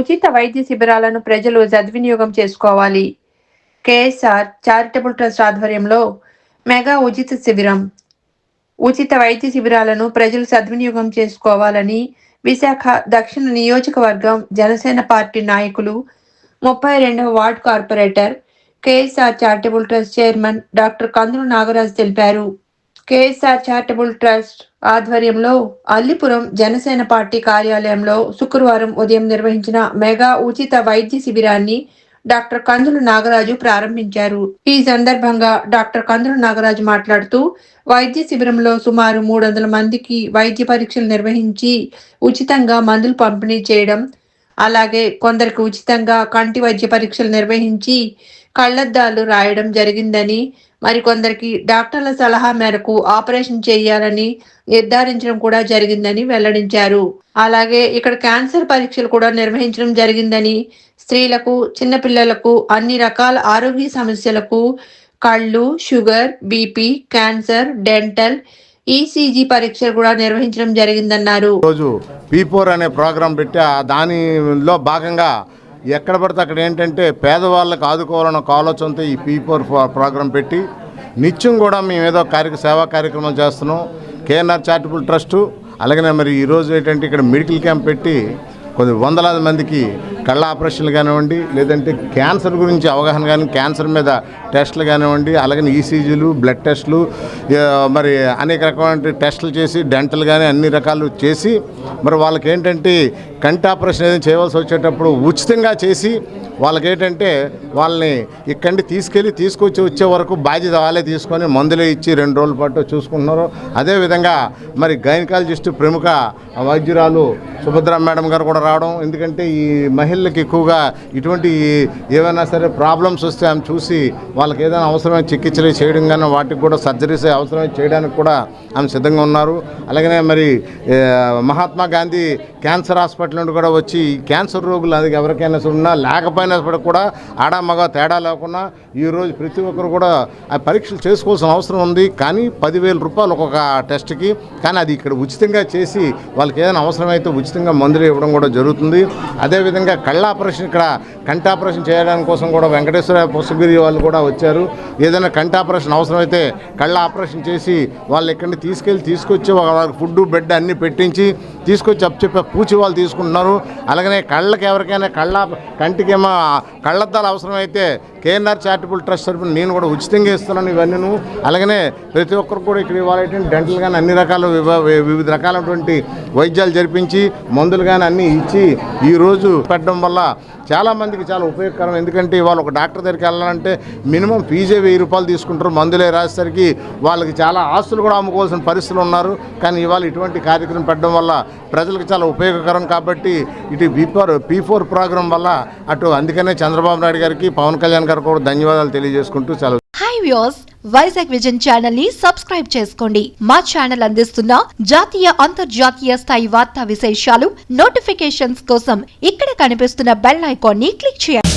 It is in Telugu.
ఉచిత వైద్య శిబిరాలను ప్రజలు సద్వినియోగం చేసుకోవాలి. కేఎస్ఆర్ చారిటబుల్ ట్రస్ట్ ఆధ్వర్యంలో మెగా ఉచిత శిబిరం. ఉచిత వైద్య శిబిరాలను ప్రజలు సద్వినియోగం చేసుకోవాలని విశాఖ దక్షిణ నియోజకవర్గం జనసేన పార్టీ నాయకులు ముప్పై రెండవ ward corporator KSR charitable trust chairman doctor Kandulu Nagaraju తెలిపారు. కేఎస్ఆర్ చారిటబుల్ ట్రస్ట్ ఆధ్వర్యంలో అల్లిపురం జనసేన పార్టీ కార్యాలయంలో శుక్రవారం ఉదయం నిర్వహించిన మెగా ఉచిత వైద్య శిబిరాన్ని డాక్టర్ కందులు నాగరాజు ప్రారంభించారు. ఈ సందర్భంగా డాక్టర్ కందులు నాగరాజు మాట్లాడుతూ వైద్య శిబిరంలో సుమారు మూడు వందల మందికి వైద్య పరీక్షలు నిర్వహించి ఉచితంగా మందులు పంపిణీ చేయడం అలాగే కొందరికి ఉచితంగా కంటి వైద్య పరీక్షలు నిర్వహించి కళ్ళద్దాలు రాయడం జరిగిందని మరికొందరికి డాక్టర్ల సలహా మేరకు ఆపరేషన్ చేయాలని నిర్ధారించడం కూడా జరిగిందని వెల్లడించారు. అలాగే ఇక్కడ క్యాన్సర్ పరీక్షలు కూడా నిర్వహించడం జరిగిందని స్త్రీలకు చిన్నపిల్లలకు అన్ని రకాల ఆరోగ్య సమస్యలకు కళ్ళు sugar BP cancer dental ECG పరీక్షలు కూడా నిర్వహించడం జరిగిందన్నారు. రోజు పీ ఫోర్ అనే ప్రోగ్రాం పెట్టి దానిలో భాగంగా ఎక్కడ పడితే అక్కడ ఏంటంటే పేదవాళ్ళకి ఆదుకోవాలన్న ఒక ఆలోచనతో ఈ పీ ఫోర్ ప్రోగ్రాం పెట్టి నిత్యం కూడా మేము ఏదో కార్యక్ర సేవా కార్యక్రమం చేస్తున్నాం. కేఎన్ఆర్ చారిటబుల్ ట్రస్టు అలాగనే మరి ఈరోజు ఏంటంటే ఇక్కడ మెడికల్ క్యాంప్ పెట్టి కొద్ది వందలాది మందికి కళ్ళ ఆపరేషన్లు కానివ్వండి లేదంటే క్యాన్సర్ గురించి అవగాహన కానీ క్యాన్సర్ మీద టెస్టులు కానివ్వండి అలాగే ఈసీజీలు బ్లడ్ టెస్టులు మరి అనేక రకమైన టెస్టులు చేసి డెంటల్ కానీ అన్ని రకాలు చేసి మరి వాళ్ళకి ఏంటంటే కంటి ఆపరేషన్ ఏదైనా చేయవలసి వచ్చేటప్పుడు ఉచితంగా చేసి వాళ్ళకి ఏంటంటే వాళ్ళని ఇక్కడి తీసుకెళ్ళి తీసుకొచ్చి వచ్చే వరకు బాధ్యత వాళ్ళే తీసుకొని మందులే ఇచ్చి రెండు రోజుల పాటు చూసుకుంటున్నారు. అదేవిధంగా మరి గైనకాలజిస్ట్ ప్రముఖ వైద్యురాలు సుభద్ర మేడం గారు కూడా రావడం. ఎందుకంటే ఈ మహిళలకు ఎక్కువగా ఇటువంటి ఏవైనా సరే ప్రాబ్లమ్స్ వస్తే ఆమె చూసి వాళ్ళకి ఏదైనా అవసరమైన చికిత్సలు చేయడం కానీ వాటికి కూడా సర్జరీస్ అవసరమైన చేయడానికి కూడా ఆమె సిద్ధంగా ఉన్నారు. అలాగనే మరి మహాత్మా గాంధీ క్యాన్సర్ హాస్పిటల్ నుండి కూడా వచ్చి క్యాన్సర్ రోగులు అది ఎవరికైనా సరే ఉన్నా లేకపోయినప్పటికీ కూడా ఆడ మగ తేడా లేకుండా ఈరోజు ప్రతి ఒక్కరు కూడా ఆ పరీక్షలు చేసుకోవాల్సిన అవసరం ఉంది. కానీ పదివేల రూపాయలు ఒక్కొక్క టెస్ట్కి. కానీ అది ఇక్కడ ఉచితంగా చేసి వాళ్ళకి ఏదైనా అవసరమైతే ఉచితంగా మందులు ఇవ్వడం కూడా జరుగుతుంది. అదేవిధంగా కళ్ళ ఆపరేషన్ ఇక్కడ కంటి ఆపరేషన్ చేయడానికి కోసం కూడా వెంకటేశ్వర పుష్పగిరి వాళ్ళు కూడా వచ్చారు. ఏదైనా కంటి ఆపరేషన్ అవసరమైతే కళ్ళ ఆపరేషన్ చేసి వాళ్ళు ఇక్కడిని తీసుకెళ్ళి తీసుకొచ్చి వాళ్ళకి ఫుడ్ బెడ్ అన్నీ పెట్టించి తీసుకొచ్చి అప్పచెప్పే పూచి వాళ్ళు చేసుకుంటున్నారు అలాగనే కళ్ళకి ఎవరికైనా కళ్ళ కంటికి ఏమో కళ్ళద్దాలు అవసరమైతే కేఎన్ఆర్ చారిటబుల్ ట్రస్ట్ తరఫున నేను కూడా ఉచితంగా ఇస్తున్నాను ఇవన్నీ అలాగనే ప్రతి ఒక్కరు కూడా ఇక్కడ ఇవ్వాలంటే డెంటల్ కానీ అన్ని రకాల వివిధ రకాలైనటువంటి వైద్యాలు జరిపించి మందులు కానీ అన్నీ ఇచ్చి ఈరోజు పెట్టడం వల్ల చాలామందికి చాలా ఉపయోగకరం. ఎందుకంటే ఇవాళ ఒక డాక్టర్ దగ్గరికి వెళ్ళాలంటే మినిమం ఫీజే వెయ్యి రూపాయలు తీసుకుంటారు. మందులే రాసేసరికి వాళ్ళకి చాలా ఆస్తులు కూడా అమ్ముకోవాల్సిన పరిస్థితులు ఉన్నారు. కానీ ఇవాళ ఇటువంటి కార్యక్రమం పెట్టడం వల్ల ప్రజలకు చాలా ఉపయోగకరం కాబట్టి ఇటు B four P four programme వల్ల అటు అందుకనే చంద్రబాబు నాయుడు గారికి పవన్ కళ్యాణ్ గారికి కూడా ధన్యవాదాలు తెలియజేసుకుంటూ సెలవు. హాయ్ వ్యూస్ వైజాగ్ విజన్ ఛానల్ని సబ్స్క్రైబ్ చేసుకోండి. మా ఛానల్ అందిస్తున్న జాతీయ అంతర్జాతీయ స్థాయి వార్తా విశేషాలు నోటిఫికేషన్స్ కోసం ఇక్కడ కనిపిస్తున్న బెల్ ఐకాన్ని క్లిక్ చేయండి.